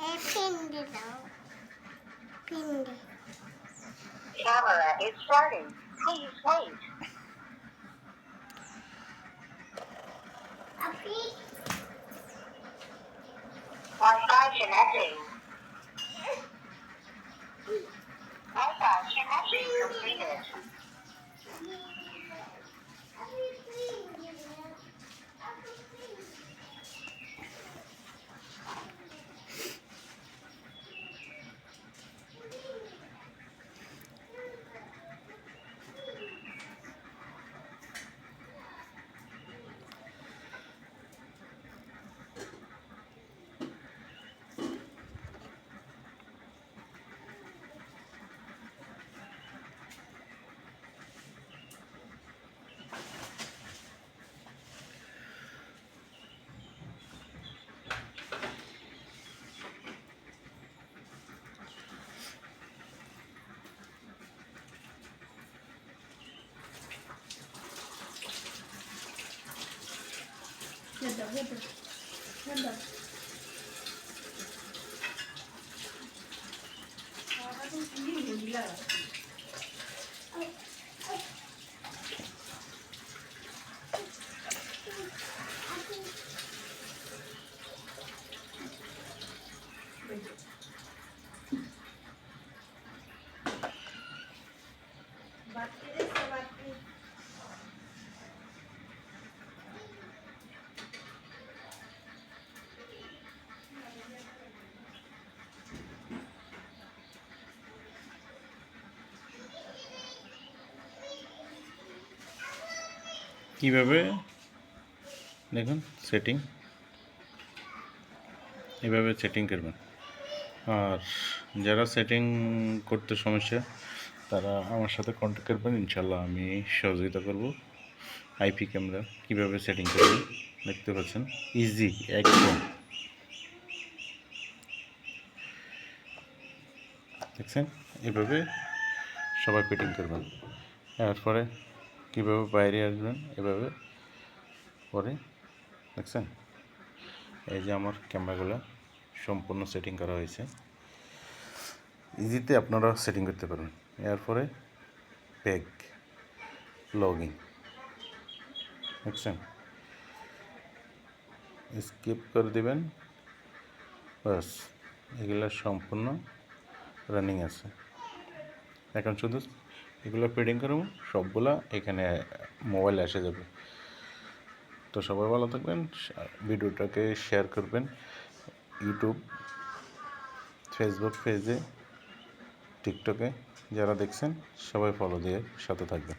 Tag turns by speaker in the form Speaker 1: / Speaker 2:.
Speaker 1: Pindi though. Pindi.
Speaker 2: Camera is starting. Please wait.
Speaker 1: Api.
Speaker 2: Wi-Fi connecting. 那边那
Speaker 1: 边那边啊他都是一个一
Speaker 3: কীভাবে? দেখুন setting এভাবে setting করবেন। আর যারা সেটিং করতে সমস্যা, তারা আমার সাথে কন্ট্যাক্ট করবেন। ইনশাল্লাহ আমি সহযোগিতা করব। আইপি ক্যামেরা কীভাবে সেটিং করবেন? দেখতে পাচ্ছেন? ইজি একদম। দেখছেন? এভাবে সবাই ফিটিং করবেন। এরপরে কীভাবে বাইরে আসবেন, এভাবে পরে দেখছেন? এই যে আমার ক্যামেরাগুলো সম্পূর্ণ সেটিং করা হয়েছে। ইজিতে আপনারা সেটিং করতে পারবেন। এরপরে ব্যাগ লগিং দেখছেন? স্কিপ করে দেবেন বাস এগুলো সম্পূর্ণ রানিং আছে। এখন শুধু এগুলো প্রিডিং করুন, সবগুলা এখানে মোবাইল এসে যাবে। তো সবাই ভালো থাকবেন, ভিডিওটাকে শেয়ার করবেন। ইউটিউব, ফেসবুক পেজে, টিকটকে যারা দেখছেন, সবাই ফলো দিয়ে সাথে থাকবেন।